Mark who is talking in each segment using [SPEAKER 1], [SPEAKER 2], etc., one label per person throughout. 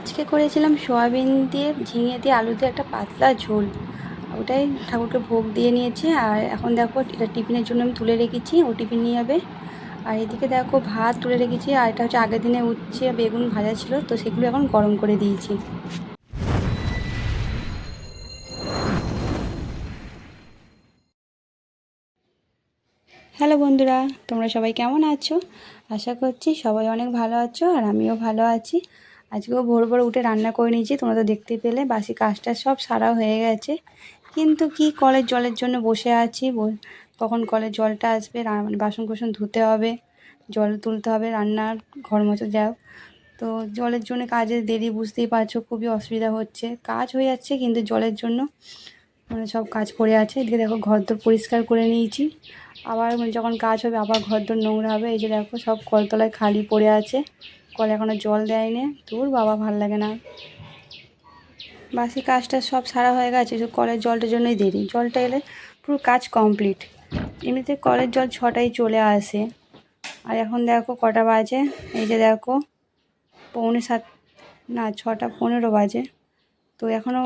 [SPEAKER 1] আজকে করেছিলাম সোয়াবিন দিয়ে, ঝিঙে দিয়ে, আলু দিয়ে একটা পাতলা ঝোল। ওটাই ঠাকুরকে ভোগ দিয়ে নিয়েছি। আর এখন দেখো, এটা টিফিনের জন্য আমি তুলে রেখেছি, ও টিফিন নিয়ে যাবে। আর এদিকে দেখো, ভাত তুলে রেখেছি, আর এটা হচ্ছে আগের দিনে উচ্ছে, বেগুন ভাজা ছিল, তো সেগুলো এখন গরম করে দিয়েছি। হ্যালো বন্ধুরা, তোমরা সবাই কেমন আছো? আশা করছি সবাই অনেক ভালো আছো, আর আমিও ভালো আছি। আজকেও ভোর ভোর উঠে রান্না করে নিয়েছি, তোমরা তো দেখতে পেলে। বাসি কাজটা সব সারা হয়ে গেছে। কিন্তু কি কলের জলের জন্য বসে আছি? কখন কলের জলটা আসবে? মানে বাসন কোসন ধুতে হবে, জল তুলতে হবে রান্নার ঘর মোছা যাও তো জলের জন্য কাজে দেরি, বুঝতেই পারছ, খুবই অসুবিধা হচ্ছে। কাজ হয়ে যাচ্ছে, কিন্তু জলের জন্য মানে সব কাজ পড়ে আছে। এদিকে দেখো ঘর ঘরদোর পরিষ্কার করে নিয়েছি। আবার মানে যখন কাজ হবে, আবার ঘর ঘরদোর নোংরা হবে। এই যে দেখো সব কলতলায় খালি পড়ে আছে। কলে এখনও জল দেয়নি। তোর বাবা, ভালো লাগে না। বাসি কাজটা সব সারা হয়ে গেছে, শুধু কলের জলটার জন্যই দেরি। জলটা এলে পুরো কাজ কমপ্লিট এমনিতে কলের জল ছটায় চলে আসে। আর এখন দেখো কটা বাজে। এই যে দেখো, পৌনে সাত, না ছটা পনেরো বাজে। তো এখনও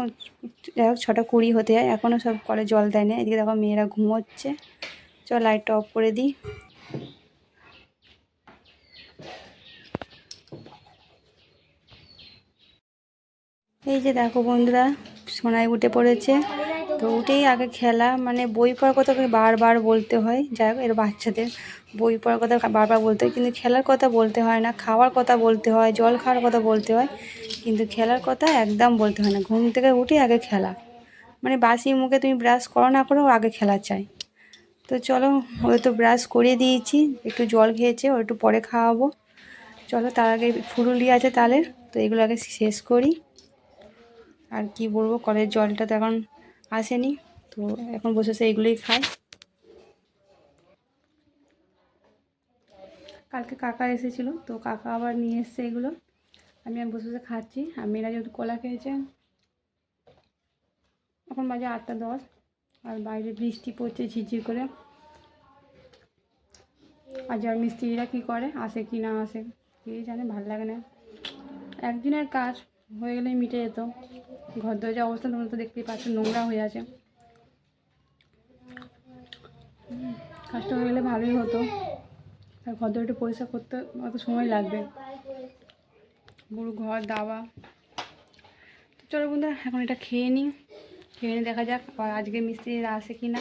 [SPEAKER 1] দেখো ছটা কুড়ি হতে যায়। এখনও সব কলে জল দেয় না এদিকে দেখো মেয়েরা ঘুমোচ্ছে। চল লাইটটা অফ করে দিই। এই যে দেখো বন্ধুরা সোনায় উঠে পড়েছে। তো উঠেই আগে খেলা মানে বই পড়ার কথা বারবার বলতে হয়। যাই হোক, এর বাচ্চাদের বই পড়ার কথা বারবার বলতে হয়, কিন্তু খেলার কথা বলতে হয় না, খাওয়ার কথা বলতে হয়, জল খাওয়ার কথা বলতে হয়, কিন্তু খেলার কথা একদম বলতে হয় না। ঘুম থেকে উঠে আগে খেলা। মানে বাসি মুখে তুমি ব্রাশ করো না করো আগে খেলা চাই। তো চলো ওই তো ব্রাশ করিয়ে দিয়েছি, একটু জল খেয়েছে ও একটু পরে খাওয়াবো। চলো, তার আগে ফুরুলি আছে তালের, তো এগুলো আগে শেষ করি। আর কি বলব, কলের জলটা তো এখন আসেনি, তো এখন বসে বসে এগুলোই খাই। কালকে কাকা এসেছিল, তো কাকা আবার নিয়ে এসছে এগুলো। আমি আর বসে বসে খাচ্ছি, আর মেয়েরা যেহেতু কলা খেয়েছে, এখন বাজে আটটা দশ, আর বাইরে বৃষ্টি পড়ছে ঝিরঝির করে। আর যার মিস্ত্রিরা কী করে, আসে কি না আসে, কে জানে, ভালো লাগে না। একদিনের কাজ। হয়ে গেলেই মিটে যেত। ঘর দরজা অবস্থা তোমরা তো দেখতেই পাচ্ছ নোংরা হয়ে আছে। কাজটা হয়ে গেলে ভালোই হতো। আর ঘর দরজাটা পরিষ্কার করতে অত সময় লাগবে। পুরো ঘর দাওয়া তো চলো বন্ধুরা এখন এটা খেয়ে নিই। খেয়ে নিয়ে দেখা যাক আর আজকে মিস্ত্রিরা আসে কি না।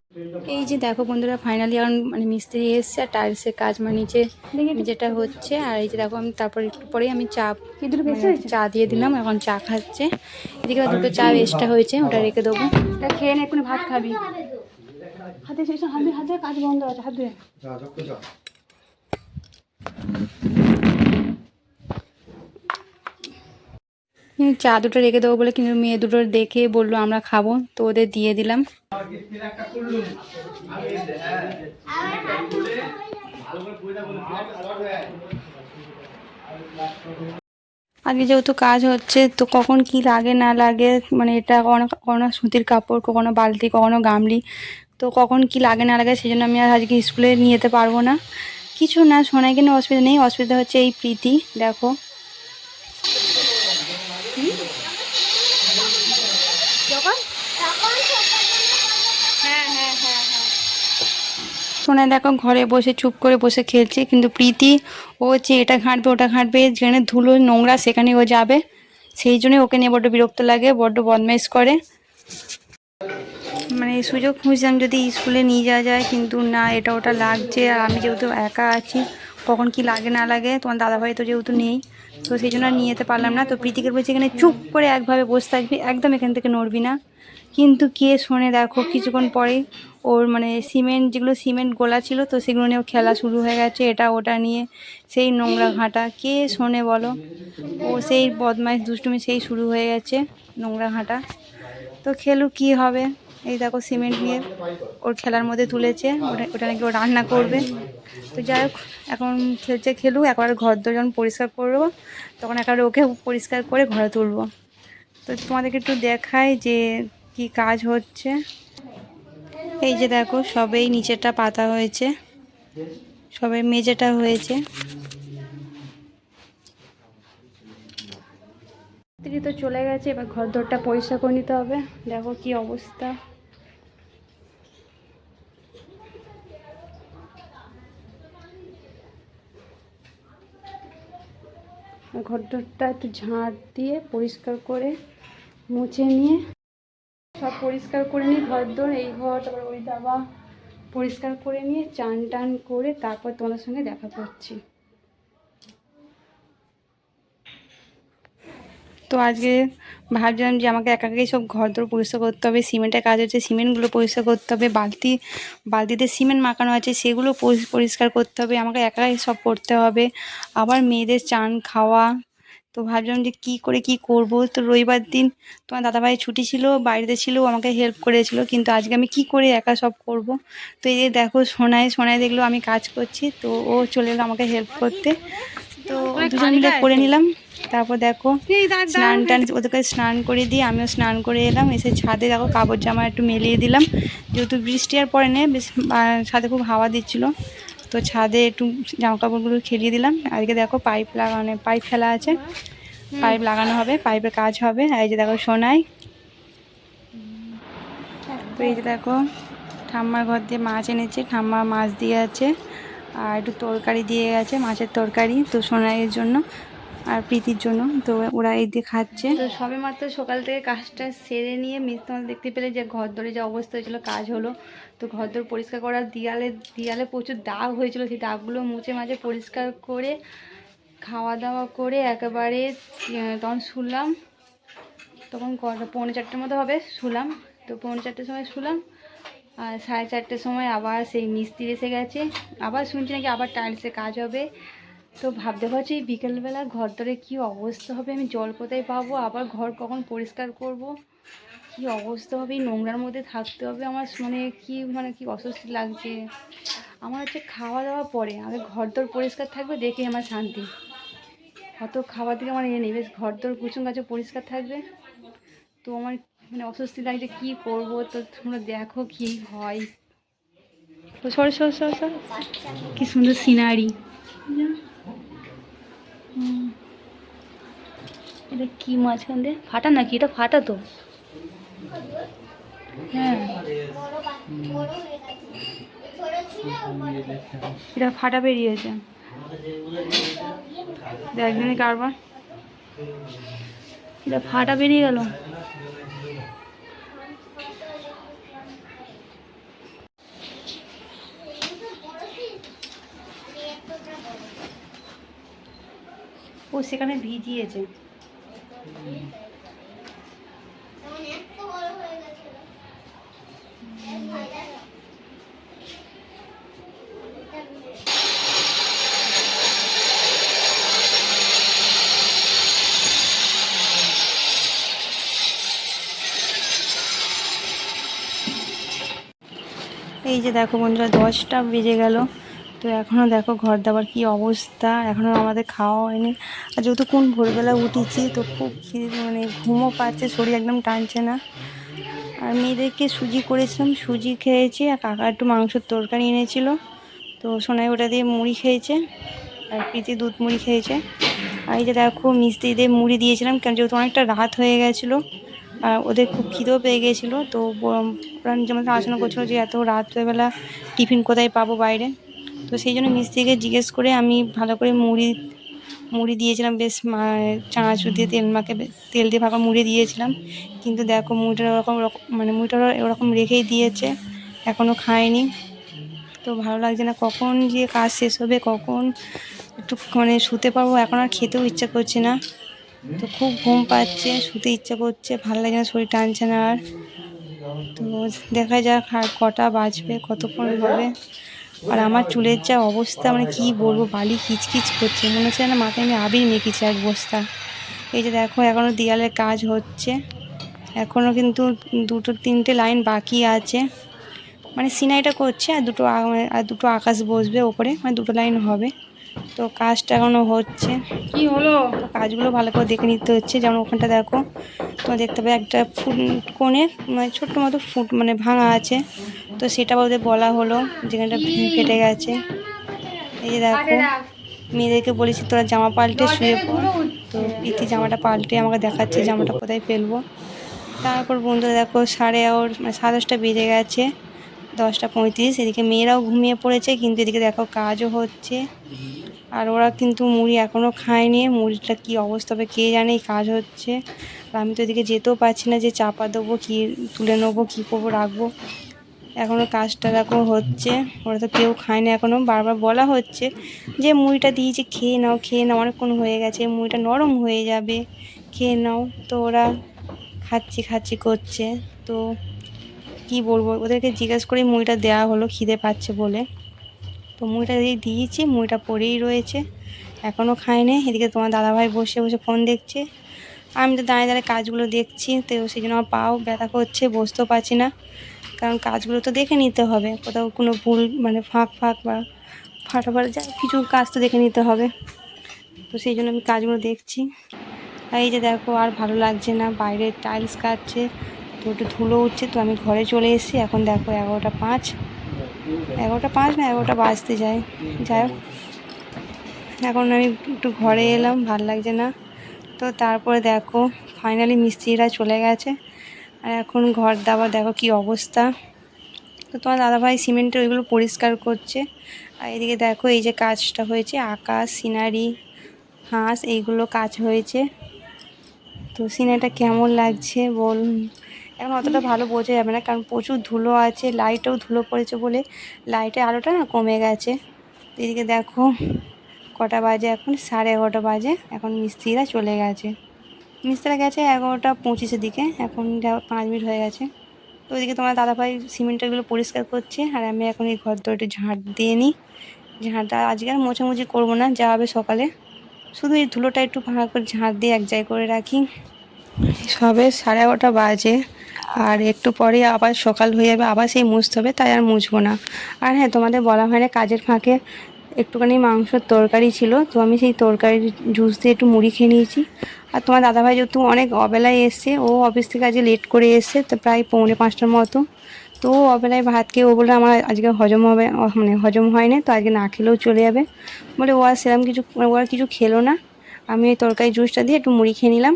[SPEAKER 1] এই যে দেখো বন্ধুরা ফাইনালি এখন মানে মিস্ত্রি এসছে আর টাইলসের কাজ মানে নিচে যেটা হচ্ছে আর এই যে দেখো আমি তারপর একটু পরেই আমি চা মানে চা দিয়ে দিলাম এখন চা খাচ্ছে। এদিকে দুটো চা এক্সট্রা হয়েছে ওটা রেখে দেবো। এটা খেয়ে নে এক্ষুনি ভাত খাবি। হাতে শেষ হাতে হাতে কাজ বন্ধ আছে হাতে
[SPEAKER 2] যা যা যা
[SPEAKER 1] হুম, চা দুটো রেখে দেবো বলে কিন্তু মেয়ে দুটো দেখে বলল, আমরা খাব। তো ওদের দিয়ে দিলাম। আজকে যেহেতু কাজ হচ্ছে, তো কখন কি লাগে, না লাগে মানে এটা কখনো কখনো সুতির কাপড়, কখনো বালতি, কখনো গামলি, তো কখন কি লাগে, না লাগে সেই জন্য আমি আর আজকে স্কুলে নিয়ে যেতে পারব না। কিছু না, শোনায় কিনা অসুবিধা নেই। অসুবিধা হচ্ছে এই প্রীতি, দেখো। সোনা দেখো, ঘরে বসে, চুপ করে বসে খেলছে, কিন্তু প্রীতি, ও হচ্ছে এটা ঘাঁটবে, ওটা ঘাঁটবে, যেখানে ধুলো, নোংরা সেখানে ও যাবে। সেই জন্যই ওকে নিয়ে বড্ড বিরক্ত লাগে, বড্ড বদমাইশ করে। মানে সুযোগ খুঁজলাম যদি স্কুলে নিয়ে যাওয়া যায়, কিন্তু না, এটা ওটা লাগছে, আর আমি যেহেতু একা আছি, কখন কি লাগে, না লাগে, তোমার দাদাভাই তো যেহেতু নেই। তো সেই জন্য নিয়ে যেতে পারলাম না। তো প্রীতিকে বলছে, এখানে চুপ করে একভাবে বসে থাকবি, একদম এখান থেকে নড়বি না। কিন্তু কে শোনে দেখো, কিছুক্ষণ পরেই ওর মানে সিমেন্ট, যেগুলো সিমেন্ট গোলা ছিল, তো সেগুলো নিয়ে ওর খেলা শুরু হয়ে গেছে, এটা ওটা নিয়ে, সেই নোংরা ঘাঁটা। কে শোনে বলো? ও সেই বদমাইশ, দুষ্টুমি সেই শুরু হয়ে গেছে নোংরা ঘাঁটা। তো খেলু কি হবে? এই দেখো সিমেন্ট নিয়ে ওর খেলার মধ্যে তুলেছে। ওটা নাকি ও রান্না করবে। তো যাই হোক, এখন খেলছে খেলুক, একবার ঘর যখন পরিষ্কার করব। তখন একবার ওকে পরিষ্কার করে ঘরে তুলবো। তো তোমাদেরকে একটু দেখাই যে কি কাজ হচ্ছে। এই যে দেখো, সবেই নিচেরটা পাতা হয়েছে। সবে মেঝেটা হয়েছে। তো চলে গেছে, এবার ঘর দরটা পরিষ্কার করে নিতে হবে। দেখো কি অবস্থা। ঘরদরটা একটু ঝাঁট দিয়ে পরিষ্কার করে মুছে নিয়ে সব পরিষ্কার করে নিয়ে ঘর দোর এই ঘর, তারপর ওই দাবা পরিষ্কার করে নিয়ে চান টান করে তারপর তোমাদের সঙ্গে দেখা করছি। তো আজকে ভাবছিলাম যে আমাকে একা একাই সব ঘর দর পরিষ্কার করতে হবে সিমেন্টের কাজ হচ্ছে সিমেন্টগুলো পরিষ্কার করতে হবে বালতি বালতিতে সিমেন্ট মাখানো আছে সেগুলো পরি- পরিষ্কার করতে হবে আমাকে একাই সব করতে হবে আবার মেয়েদের চান খাওয়া তো ভাবছিলাম যে কী করে কি করব তো রবিবার দিন তোমার দাদাভাই ছুটি ছিল বাড়িতে ছিল আমাকে হেল্প করেছিল কিন্তু আজকে আমি কি করে একা সব করব তো এই যে দেখো সোনায় সোনায় দেখল আমি কাজ করছি তো ও চলে এলো আমাকে হেল্প করতে তো দুজন মিলে করে নিলাম। তারপর দেখো স্নান টান ওদেরকে স্নান করে দিয়ে আমিও স্নান করে এলাম। এসে ছাদে দেখো কাপড় জামা একটু মেলিয়ে দিলাম। যেহেতু বৃষ্টি আর পরে নেই বেশ ছাদে খুব হাওয়া দিচ্ছিল। তো ছাদে একটু জামা কাপড়গুলো খেলিয়ে দিলাম। আজকে দেখো পাইপ লাগানো পাইপ ফেলা আছে। পাইপ লাগানো হবে পাইপের কাজ হবে। এই যে দেখো সোনাই। তো এই যে দেখো ঠাম্মার ঘর দিয়ে মাছ এনেছে। ঠাম্মা মাছ দিয়ে আছে। আর একটু তরকারি দিয়ে গেছে মাছের তরকারি। তো সোনাইয়ের জন্য। আর প্রীতির জন্য। তো ওরা এই দিয়ে খাচ্ছে। তো সবে মাত্র সকাল থেকে কাজটা সেরে নিয়ে মিস তোমাদের দেখতে পেলে যে ঘর ধরে যে অবস্থা হয়েছিল, কাজ হলো। তো ঘর দর পরিষ্কার করার দিয়ালে দিয়ালে প্রচুর দাগ হয়েছিল। সেই দাগগুলো মুছে মাঝে পরিষ্কার করে খাওয়া দাওয়া করে একেবারে তখন শুনলাম তখন পৌনে চারটের মতো হবে, শুলাম। তো পৌনে চারটের সময় শুলাম। আর সাড়ে চারটের সময় আবার সেই মিস্ত্রি এসে গেছে। আবার শুনছি নাকি আবার টাইলসে কাজ হবে। তো ভাবতে পারছি এই বিকেলবেলা ঘর ধরে কী অবস্থা হবে? আমি জল কোথায় পাবো? আবার ঘর কখন পরিষ্কার করব? কী অবস্থা হবে? এই নোংরার মধ্যে থাকতে হবে আমার মানে কি মানে কি অস্বস্তি লাগছে। আমার হচ্ছে খাওয়া দাওয়া পরে। আগে ঘর দর পরিষ্কার থাকবে, দেখে আমার শান্তি। অত খাবার দিকে আমার ইয়ে নেই। বেশ ঘর দর কুচুম গাছে পরিষ্কার থাকবে। তো আমার মানে অস্বস্তি লাগছে, কী করব? তো তোমরা দেখো কী হয়। সর সর সর সর। কী সুন্দর সিনারি এটা কি মাঝখান দিয়ে? ফাটা নাকি? এটা ফাটা তো। হ্যাঁ। এটা ফাটা বেরিয়েছে। একদিনই কারবার। এটা ফাটা বেরিয়ে গেল। সেখানে ভিজিয়েছে। এই যে দেখো বন্ধুরা, দশটা বেজে গেল। তো এখনও দেখো ঘর দাবার কী অবস্থা? এখনও আমাদের খাওয়া হয়নি। আর যেহেতু কোন ভোরবেলা উঠেছি, তো খুব মানে ঘুমও পাচ্ছে, শরীর একদম টানছে না। আর মেয়েদেরকে সুজি করেছিলাম, সুজি খেয়েছি, আর কাকা একটু মাংসের তরকারি এনেছিল। তো সোনাই ওটা দিয়ে মুড়ি খেয়েছে, আর প্রীতি দুধ মুড়ি খেয়েছে। আর এই যে দেখো, মিস্ত্রিদের মুড়ি দিয়েছিলাম, কারণ যেহেতু অনেকটা রাত হয়ে গেছিল, আর ওদের খুব খিদেও পেয়ে গেছিল। তো ওরা যেমন আলোচনা করছিল যে এত রাত্রেবেলা টিফিন কোথায় পাবো বাইরে। তো সেই জন্য মিস্ত্রিকে জিজ্ঞেস করে আমি ভালো করে মুড়ি মুড়ি দিয়েছিলাম, বেশ চানাচুর দিয়ে তেল মাকে তেল দিয়ে ভাপা মুড়ি দিয়েছিলাম। কিন্তু দেখো মুড়িটা ওরকম রকম- মানে মুড়িটা ওরকম রেখেই দিয়েছে এখনও খায়নি। তো ভালো লাগছে না কখন যে কাজ শেষ হবে, কখন একটু মানে শুতে পারব এখন আর খেতেও ইচ্ছা করছে না। তো খুব ঘুম পাচ্ছে, শুতে ইচ্ছা করছে, ভালো লাগে না, শরীর টানছে না আর। তো দেখা যাক কটা বাজবে, কতক্ষণ হবে। আর আমার চুলের যা অবস্থা মানে কি বলব, বালি কিচকিচ করছে। মনে হচ্ছে না মাথায় আমি আবির মেখেছি এক বস্তা। এই যে দেখো এখনও দেয়ালের কাজ হচ্ছে। এখনও কিন্তু দুটো তিনটে লাইন বাকি আছে। মানে সিনাইটা করছে, আর দুটো আর দুটো আকাশ বসবে ওপরে মানে দুটো লাইন হবে। তো কাজটা এখনও হচ্ছে।
[SPEAKER 2] কি হলো?
[SPEAKER 1] কাজগুলো ভালো করে দেখে নিতে হচ্ছে। যেমন ওখানটা দেখো তোমার দেখতে পাবে একটা ফুট কোণে মানে ছোট্ট মতো ফুট মানে ভাঙা আছে। তো সেটা ওদের বলা হলো যেখানটা ফেটে গেছে। এই যে দেখো মেয়েদেরকে বলেছি তোরা জামা পাল্টে শুয়ে পড়। তো ইতি জামাটা পাল্টে আমাকে দেখাচ্ছে জামাটা কোথায় ফেলব। তারপর বন্ধুরা দেখো সাড়ে এগারো মানে সাড়ে দশটা বেজে গেছে। দশটা পঁয়ত্রিশ, এদিকে মেয়েরাও ঘুমিয়ে পড়েছে, কিন্তু এদিকে দেখো কাজও হচ্ছে। আর ওরা কিন্তু মুড়ি এখনও খায়নি, মুড়িটা কি অবস্থা হবে কে জানে কাজ হচ্ছে। আর আমি তো এদিকে যেতেও পারছি না যে চাপা দেবো কি, তুলে নেব, কী করব, রাখব। এখনও কাজটা দেখো হচ্ছে, ওরা তো কেউ খায়নি এখনও বারবার বলা হচ্ছে যে মুড়িটা দিয়েছি, খেয়ে নাও খেয়ে নাও, অনেকক্ষণ হয়ে গেছে মুড়িটা নরম হয়ে যাবে, খেয়ে নাও। তো ওরা খাচ্ছি খাচ্ছি করছে, তো কি বলব? ওদেরকে জিজ্ঞেস করেই মুড়িটা দেওয়া হলো, খিদে পাচ্ছে বলে। তো মুড়িটা দিয়ে দিয়েছি, মুড়িটা পড়েই রয়েছে। এখনও খায়নি। এদিকে তোমার দাদাভাই বসে বসে ফোন দেখছে। আমি তো দাঁড়িয়ে দাঁড়িয়ে কাজগুলো দেখছি, তো সেই জন্য আমার পাও ব্যথা করছে, বসতেও পারছি না। কারণ কাজগুলো তো দেখে নিতে হবে। কোথাও কোনো ভুল মানে ফাঁক ফাঁক বা ফাটাফাট যা কিছু কাজ তো দেখে নিতে হবে। তো সেই জন্য আমি কাজগুলো দেখছি। আর এই যে দেখো, আর ভালো লাগছে না। বাইরে টাইলস কাটছে তো একটু ধুলো উঠছে, তো আমি ঘরে চলে এসেছি। এখন দেখো এগারোটা পাঁচ। এগারোটা পাঁচ না, এগারোটা বাজতে যায়। যাই হোক। এখন আমি একটু ঘরে এলাম, ভালো লাগছে না। তো তারপরে দেখো ফাইনালি মিস্ত্রিরা চলে গেছে। আর এখন ঘর দাবার, দেখো কি অবস্থা। তো তোমার দাদাভাই সিমেন্টের ওইগুলো পরিষ্কার করছে। আর এদিকে দেখো, এই যে কাজটা হয়েছে, আকাশ, সিনারি, হাঁস, এইগুলো কাজ হয়েছে। তো সিনারিটা কেমন লাগছে বল এখন অতটা ভালো বোঝা যাবে না, কারণ প্রচুর ধুলো আছে, লাইটেও ধুলো পড়েছে বলে লাইটের আলোটা না কমে গেছে। এদিকে দেখো, কটা বাজে এখন, সাড়ে এগারোটা বাজে, এখন মিস্ত্রিরা চলে গেছে। মিস্ত্রিরা গেছে এগারোটা পঁচিশের দিকে, এখন পাঁচ মিনিট হয়ে গেছে। তো ওইদিকে তোমার দাদাভাই সিমেন্টগুলো পরিষ্কার করছে, আর আমি এখন এই ঘর দরটি ঝাঁট দিয়ে নিই। ঝাঁটটা আজকে আর মোছামুছি করব না, যা হবে সকালে। শুধু এই ধুলোটা একটু ভাঙা করে ঝাঁট দিয়ে এক জায়গায় করে রাখি। সবে সাড়ে এগারোটা বাজে। আর একটু পরে আবার সকাল হয়ে যাবে, আবার সেই মুছতে হবে, তাই আর মুছবো না। আর হ্যাঁ তোমাদের বলা হয় না কাজের ফাঁকে একটুখানি মাংসর তরকারি ছিল, তো আমি সেই তরকারির জুস দিয়ে একটু মুড়ি খেয়ে নিয়েছি। আর তোমার দাদাভাই যেহেতু অনেক অবেলায় এসছে, ও অফিস থেকে আজকে লেট করে এসছে, তো প্রায় পৌনে পাঁচটার মতো। তো অবেলায় ভাত খেয়ে, ও বলে আমার আজকে হজম হবে মানে হজম হয় না, তো আজকে না খেলেও চলে যাবে। বলে ও আর সেরকম কিছু, ও আর কিছু খেলো না। আমি ওই তরকারি জুসটা দিয়ে একটু মুড়ি খেয়ে নিলাম।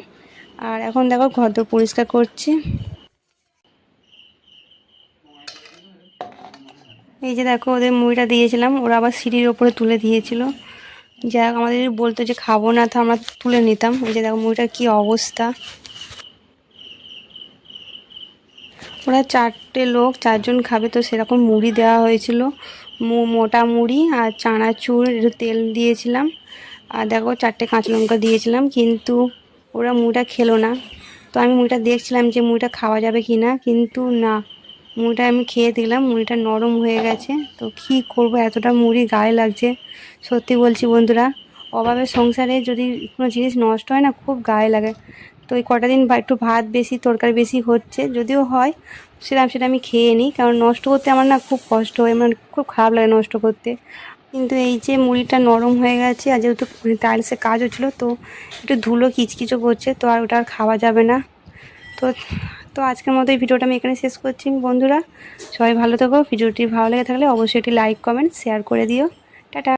[SPEAKER 1] আর এখন দেখো ঘর পরিষ্কার করছে। এই যে দেখো ওদের মুড়িটা দিয়েছিলাম, ওরা আবার সিঁড়ির ওপরে তুলে দিয়েছিল। যাই আমাদের বলতো যে খাব না তো আমরা তুলে নিতাম। এই যে দেখো মুড়িটার কী অবস্থা। ওরা চারটে লোক, চারজন খাবে তো সেরকম মুড়ি দেওয়া হয়েছিল। মোটা মুড়ি আর চানাচুর একটু তেল দিয়েছিলাম। আর দেখো চারটে কাঁচা লঙ্কা দিয়েছিলাম, কিন্তু ওরা মুড়িটা খেলো না। তো আমি মুড়িটা দেখছিলাম যে মুড়িটা খাওয়া যাবে কি না কিন্তু না। মুড়িটা আমি খেয়ে দিলাম মুড়িটা নরম হয়ে গেছে। তো কী করব, এতটা মুড়ি গায়ে লাগছে। সত্যি বলছি বন্ধুরা, অভাবে সংসারে যদি কোনো জিনিস নষ্ট হয় না, খুব গায়ে লাগে। তো এই কটা দিন একটু ভাত বেশি, তরকারি বেশি হচ্ছে, যদিও হয় সেরকম সেটা আমি খেয়ে নিই। কারণ নষ্ট করতে আমার না খুব কষ্ট হয় মানে খুব খারাপ লাগে নষ্ট করতে। কিন্তু এই যে মুড়িটা নরম হয়ে গেছে, আর যেহেতু টাইলসে কাজ হচ্ছিল, তো একটু ধুলো কিচকিচও করছে, তো আর ওটা আর খাওয়া যাবে না। তো তো আজকের মতো এই ভিডিওটা আমি এখানে শেষ করছি। বন্ধুরা, সবাই ভালো থেকো। ভিডিওটি ভালো লেগে থাকলে অবশ্যই এটি লাইক কমেন্ট শেয়ার করে দিও।